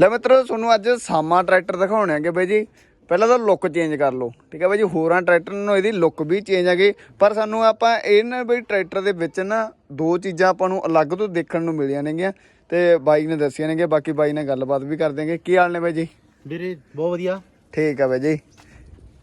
ਲੈ ਮਿੱਤਰੋ ਤੁਹਾਨੂੰ ਅੱਜ ਸਾਮਾ ਟਰੈਕਟਰ ਦਿਖਾਉਣੇ ਆਗੇ ਬਾਈ ਜੀ। ਪਹਿਲਾਂ ਤਾਂ ਲੁੱਕ ਚੇਂਜ ਕਰ ਲਓ ਠੀਕ ਹੈ ਬਾਈ ਜੀ? ਹੋਰਾਂ ਟਰੈਕਟਰ ਨੂੰ ਇਹਦੀ ਲੁੱਕ ਵੀ ਚੇਂਜ ਹੈਗੀ ਪਰ ਸਾਨੂੰ ਆਪਾਂ ਇਹ ਨਾ ਬਈ ਟਰੈਕਟਰ ਦੇ ਵਿੱਚ ਨਾ ਦੋ ਚੀਜ਼ਾਂ ਆਪਾਂ ਨੂੰ ਅਲੱਗ ਤੋਂ ਦੇਖਣ ਨੂੰ ਮਿਲੀਆਂ ਨੇਗੀਆਂ ਤੇ ਬਾਈ ਨੇ ਦੱਸੀਆਂ ਨੇਗੇ ਬਾਕੀ ਬਾਈ ਨਾਲ ਗੱਲਬਾਤ ਵੀ ਕਰ ਦੇਂਗੇ ਕੀ ਹਾਲ ਨੇ ਬਾਈ ਜੀ? ਵੀਰੇ ਬਹੁਤ ਵਧੀਆ। ਠੀਕ ਆ ਬਾਈ ਜੀ।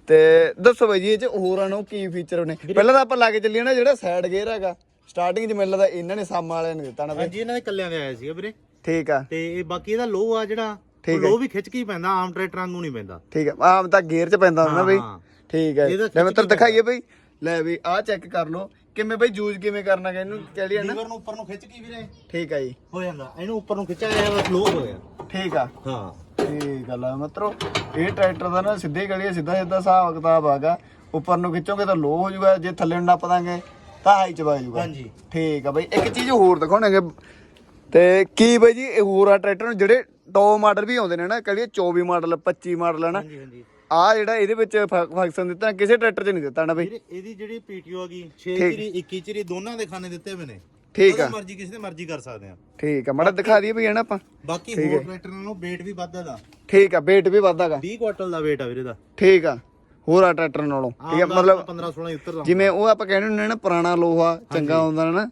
ਤੇ ਦੱਸੋ ਬਾਈ ਜੀ ਇਹ ਚ ਹੋਰਾਂ ਨੂੰ ਕੀ ਫੀਚਰ ਨੇ ਪਹਿਲਾਂ ਤਾਂ ਆਪਾਂ ਲਾ ਕੇ ਚੱਲੀਏ ਨਾ ਜਿਹੜਾ ਸਾਈਡ ਗੇਅਰ ਹੈਗਾ ਸਟਾਰਟਿੰਗ 'ਚ ਮੈਨੂੰ ਲੱਗਦਾ ਇਹਨਾਂ ਨੇ ਸਾਮਾ ਵਾਲਿਆਂ ਨੇ ਦਿੱਤਾ ਨਾ ਬਾਈ। ਹਾਂਜੀ ਇਹਨਾਂ ਦੇ ਕੱਲਿਆਂ ਦੇ ਆਇਆ ਸੀਗਾ ਵੀਰੇ। ਠੀਕ ਆ। ਤੇ ਇਹ ਬਾਕੀ ਇਹਦਾ ਲੋ ਆ ਜਿਹੜਾ ਠੀਕ ਉਹ ਲੋ ਵੀ ਖਿੱਚ ਕੇ ਹੀ ਪੈਂਦਾ ਆਮ ਟਰੈਕਟਰ ਵਾਂਗੂ ਨਹੀਂ ਪੈਂਦਾ। ਠੀਕ ਹੈ ਆਮ ਤਾਂ ਗੇਅਰ 'ਚ ਪੈਂਦਾ ਹੁੰਦਾ ਬਈ। ਹਾਂ। ਠੀਕ ਹੈ ਇਹਦਾ ਲੈ ਮੈਂ ਖਿੱਚ ਕੇ ਦਿਖਾਈਏ ਬਈ। ਲੈ ਵੀ ਆਹ ਚੈੱਕ ਕਰ ਲਓ ਕਿਵੇਂ ਬਈ ਯੂਜ਼ ਕਿਵੇਂ ਕਰਨਾ ਹੈ ਇਹਨੂੰ ਕਹਿ ਨਾ। ਲੀਵਰ ਨੂੰ ਉੱਪਰ ਨੂੰ ਖਿੱਚ ਕੇ ਵੀਰੇ। ਠੀਕ ਆ ਜੀ। ਹੋ ਜਾਂਦਾ। ਇਹਨੂੰ ਉੱਪਰ ਨੂੰ ਖਿੱਚਿਆ ਜਾਇਆ ਬਸ ਲੋ ਹੋ ਗਿਆ। ਠੀਕ ਆ। ਹਾਂ। ਠੀਕ ਆ ਲੈ ਮਤਰੋ ਇਹ ਟਰੈਕਟਰ ਦਾ ਨਾ ਸਿੱਧੇ ਗਲੀ ਸਿੱਧਾ ਸਿੱਧਾ ਹਿਸਾਬ ਕਿਤਾਬ ਆਗਾ ਉੱਪਰ ਨੂੰ ਖਿੱਚੋਗੇ ਤਾਂ ਲੋ ਹੋ ਜਾਊਗਾ ਜੇ ਥੱਲੇ ਨੂੰ ਨੱਪ ਦਾਂਗੇ ਤਾਂ ਹਾਈ ਚ ਵਗ ਜਾਊਗਾ। ਹਾਂਜੀ। ਠੀਕ ਆ ਬਈ। ਇੱਕ ਚੀਜ਼ ਹੋਰ ਦਿਖਾਉਣਗੇ ਤੇ ਕੀ ਬਈ ਜੀ ਇਹ ਹੋਰ ਆ ਟਰੈਕਟਰ ਨੂੰ ਜਿਹੜੇ ਟੌਪ ਮਾਡਲ ਵੀ ਆਉਂਦੇ ਨੇ ਨਾ ਕਹਲੀਏ 24 ਮਾਡਲ 25 ਮਾਡਲ ਹੈ ਨਾ ਹਾਂਜੀ ਹਾਂਜੀ। ਆ ਜਿਹੜਾ ਇਹਦੇ ਵਿੱਚ ਫੰਕਸ਼ਨ ਦਿੱਤਾ ਕਿਸੇ ਟਰੈਕਟਰ 'ਚ ਨਹੀਂ ਦਿੱਤਾ ਨਾ ਬਈ। ਵੀਰੇ ਇਹਦੀ ਜਿਹੜੀ ਪੀਟੀਓ ਹੈਗੀ 6 ਠੀਕ। ਚਰੀ 21 ਚਰੀ ਦੋਨਾਂ ਦੇ ਖਾਨੇ ਦਿੱਤੇ ਹੋਏ ਨੇ। ਠੀਕ ਆ। ਉਹਦੀ ਮਰਜ਼ੀ ਕਿਸੇ ਦੇ ਮਰਜ਼ੀ ਕਰ ਸਕਦੇ ਆ। ਠੀਕ ਆ ਮਾੜਾ ਦਿਖਾ ਦਈਏ ਭਈ ਨਾ ਆਪਾਂ। ਬਾਕੀ ਹੋਰ ਟਰੈਕਟਰ ਨਾਲੋਂ weight ਵੀ ਵੱਧ ਦਾ ਠੀਕ ਆ weight ਵੀ ਵੱਧਾਗਾ 20 ਕੁਆਟਲ ਦਾ weight ਆ ਵੀਰੇ ਦਾ ਠੀਕ ਆ ਹੋਰ ਆ ਟਰੈਕਟਰ ਨਾਲੋਂ। ਠੀਕ ਆ ਮਤਲਬ 15 16 ਹੀ ਉੱਤਰ ਜਿਵੇਂ ਉਹ ਆਪਾਂ ਕਹਿੰਦੇ ਹੁੰਦੇ ਨੇ ਨਾ ਪੁਰਾਣਾ ਲੋਹਾ ਚੰਗਾ ਹੁੰਦਾ ਨਾ।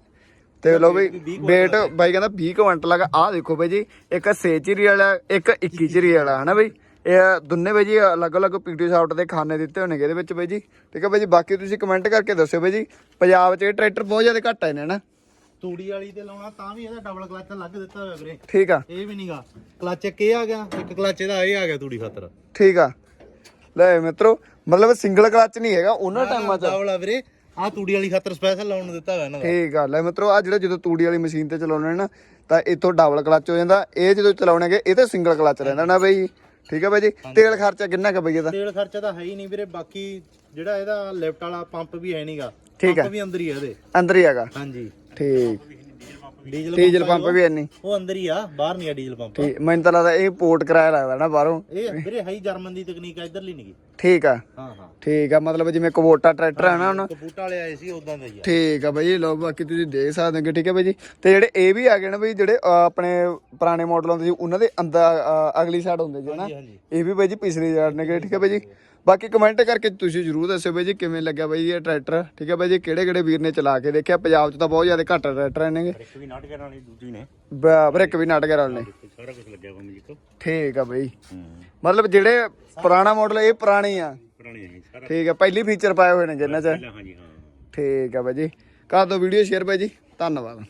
ਤੇ ਲੋ ਬਈ weight ਬਾਈ ਕਹਿੰਦਾ 20 ਕੁਇੰਟਲ ਹੈਗਾ ਆਹ ਦੇਖੋ ਬਈ ਜੀ ਇੱਕ 6 ਚਿਰੀ ਵਾਲਾ ਇੱਕ 21 ਚਿਰੀ ਵਾਲਾ ਹਨਾ ਬਈ? ਇਹ ਦੋਨੇ ਬਈ ਜੀ ਅਲੱਗ-ਅਲੱਗ ਪੀਟੀ ਸਾਫਟ ਦੇ ਖਾਨੇ ਦਿੱਤੇ ਹੋਣਗੇ ਇਹਦੇ ਵਿੱਚ ਬਈ ਜੀ। ਠੀਕ ਆ ਬਈ ਜੀ ਬਾਕੀ ਤੁਸੀਂ ਕਮੈਂਟ ਕਰਕੇ ਦੱਸਿਓ ਬਈ ਜੀ ਪੰਜਾਬ 'ਚ ਇਹ ਟਰੈਕਟਰ ਬਹੁਤ ਜ਼ਿਆਦਾ ਘੱਟ ਆਏ ਨੇ ਨਾ ਤੂੜੀ ਵਾਲੀ ਤੇ ਲਾਉਣਾ ਤਾਂ ਵੀ ਇਹਦਾ ਡਬਲ ਕਲਚ ਲੱਗ ਦਿੱਤਾ ਹੋਇਆ ਵੀਰੇ। ਠੀਕ ਆ। ਇਹ ਵੀ ਨਹੀਂਗਾ ਕਲਚ ਇੱਕ ਇਹ ਆ ਗਿਆ ਇੱਕ ਕਲਚ ਇਹਦਾ ਇਹ ਆ ਗਿਆ ਤੂੜੀ ਖਾਤਰ। ਠੀਕ ਆ। ਲੈ ਮਿੱਤਰੋ ਮਤਲਬ ਸਿੰਗਲ ਕਲਚ ਨਹੀਂ ਹੈਗਾ ਉਹਨਾਂ ਟਾਈਮਾਂ 'ਚ। ਡਬਲ ਆ ਵੀਰੇ। ਆ ਤੂੜੀ ਵਾਲੀ ਖਾਤਰ ਸਪੈਸ਼ਲ ਲਾਉਣ ਨੂੰ ਦਿੱਤਾ ਹੋਇਆ ਇਹਨਾਂ ਦਾ। ਠੀਕ ਆ ਲੈ ਮਿੱਤਰੋ ਆ ਜਿਹੜਾ ਜਦੋਂ ਤੂੜੀ ਵਾਲੀ ਮਸ਼ੀਨ ਤੇ ਚਲਾਉਣੇ ਨੇ ਨਾ ਤਾਂ ਇੱਥੋਂ ਡਬਲ ਕਲਚ ਹੋ ਜਾਂਦਾ। ਇਹ ਜਦੋਂ ਚਲਾਉਣਗੇ ਇਹ ਤੇ ਸਿੰਗਲ ਕਲਚ ਰਹਿੰਦਾ ਨਾ ਬਈ। ਠੀਕ ਆ ਬਈ ਜੀ? ਤੇਲ ਖਰਚਾ ਕਿੰਨਾ ਕੁ ਬਈ ਇਹਦਾ? ਤੇਲ ਖਰਚਾ ਤਾਂ ਹੈ ਹੀ ਨਹੀਂ ਵੀਰੇ। ਬਾਕੀ ਜਿਹੜਾ ਇਹਦਾ ਲੈਫਟ ਵਾਲਾ ਪੰਪ ਵੀ ਹੈ ਨਹੀਂਗਾ ਠੀਕ ਆ। ਪੰਪ ਵੀ ਅੰਦਰ ਹੀ ਆ ਇਹਦੇ। ਅੰਦਰ ਹੀ ਹੈਗਾ। ਹਾਂਜੀ। ਠੀਕ। ਡੀਜ਼ਲ ਡੀਜ਼ਲ ਪੰਪ ਵੀ ਇੰਨੀ। ਉਹ ਅੰਦਰ ਹੀ ਆ ਬਾਹਰ ਨਹੀਂ ਆ ਡੀਜ਼ਲ ਪੰਪ ਠੀਕ ਮੈਨੂੰ ਤਾਂ ਲੱਗਦਾ ਇਹ ਪੋਰਟ ਕਰਾਇਆ ਲੱਗਦਾ ਨਾ ਬਾਹਰੋਂ। ਇਹ ਵੀਰੇ ਹਾਈ ਜਰਮਨ ਦੀ ਤਕਨੀਕ ਆ ਇਧਰਲੀ ਨਹੀਂਗੀ ਠੀਕ ਆ। ਹਾਂ ਹਾਂ। ਠੀਕ ਆ ਮਤਲਬ ਜਿਵੇਂ ਕਵੋਟਾ ਟਰੈਕਟਰ ਆ ਨਾ ਹੁਣ। ਕਬੂਟਾ ਵਾਲੇ ਆਏ ਸੀ ਉਦਾਂ ਦਾ ਹੀ ਆ। ਠੀਕ ਆ ਬਈ ਲੋ ਬਾਕੀ ਤੁਸੀਂ ਦੇਖ ਸਕਦੇ ਹੋ ਠੀਕ ਹੈ ਬਈ ਜੀ। ਤੇ ਜਿਹੜੇ ਇਹ ਵੀ ਆ ਗਏ ਨੇ ਬਈ ਜਿਹੜੇ ਆਪਣੇ ਪੁਰਾਣੇ ਮਾਡਲ ਹੁੰਦੇ ਸੀ ਉਹਨਾਂ ਦੇ ਅੰਦਰ ਅਗਲੀ ਸਾਈਡ ਹੁੰਦੇ ਸੀ ਨਾ? ਇਹ ਵੀ ਬਾਈ ਜੀ ਪਿਛਲੀ ਸਾਈਡ ਨੇ ਠੀਕ ਹੈ ਬਾਈ ਜੀ? ਬਾਕੀ ਕਮੈਂਟ ਕਰਕੇ ਤੁਸੀਂ ਜਰੂਰ ਦੱਸਿਓ ਬਾਈ ਜੀ ਕਿਵੇਂ ਲੱਗਿਆ ਬਾਈ ਜੀ ਇਹ ਟਰੈਕਟਰ ਠੀਕ ਹੈ ਬਾਈ ਜੀ? ਕਿਹੜੇ ਕਿਹੜੇ ਵੀਰ ਨੇ ਚਲਾ ਕੇ ਦੇਖਿਆ? ਪੰਜਾਬ 'ਚ ਤਾਂ ਬਹੁਤ ਜ਼ਿਆਦਾ ਘੱਟ ਟਰੈਕਟਰ ਨੇਗੇ ਇੱਕ ਵੀ ਨਾਟ ਕਰਨ ਵਾਲੀ ਦੂਜੀ ਨੇ। ਬ੍ਰੇਕ ਵੀ ਨਾਟਕ ਵਾਲੇ ਨੇ। ਸਾਰਾ ਕੁਝ ਲੱਗਿਆ ਵਾ ਮੈਨੂੰ ਠੀਕ ਆ ਬਾਈ। ਮਤਲਬ ਜਿਹੜੇ ਪੁਰਾਣਾ ਮਾਡਲ ਇਹ ਪੁਰਾਣੇ ਆ। ਪੁਰਾਣੀ ਹੈ ਸਾਰਾ। ਠੀਕ ਆ ਪਹਿਲੀ ਫੀਚਰ ਪਾਏ ਹੋਏ ਨੇ ਜਿੰਨਾਂ 'ਚ। ਹਾਂਜੀ ਹਾਂ। ਠੀਕ ਆ ਬਾਈ ਜੀ। ਕਰ ਦਿਓ ਵੀਡੀਓ ਸ਼ੇਅਰ ਬਾਈ ਜੀ। ਧੰਨਵਾਦ।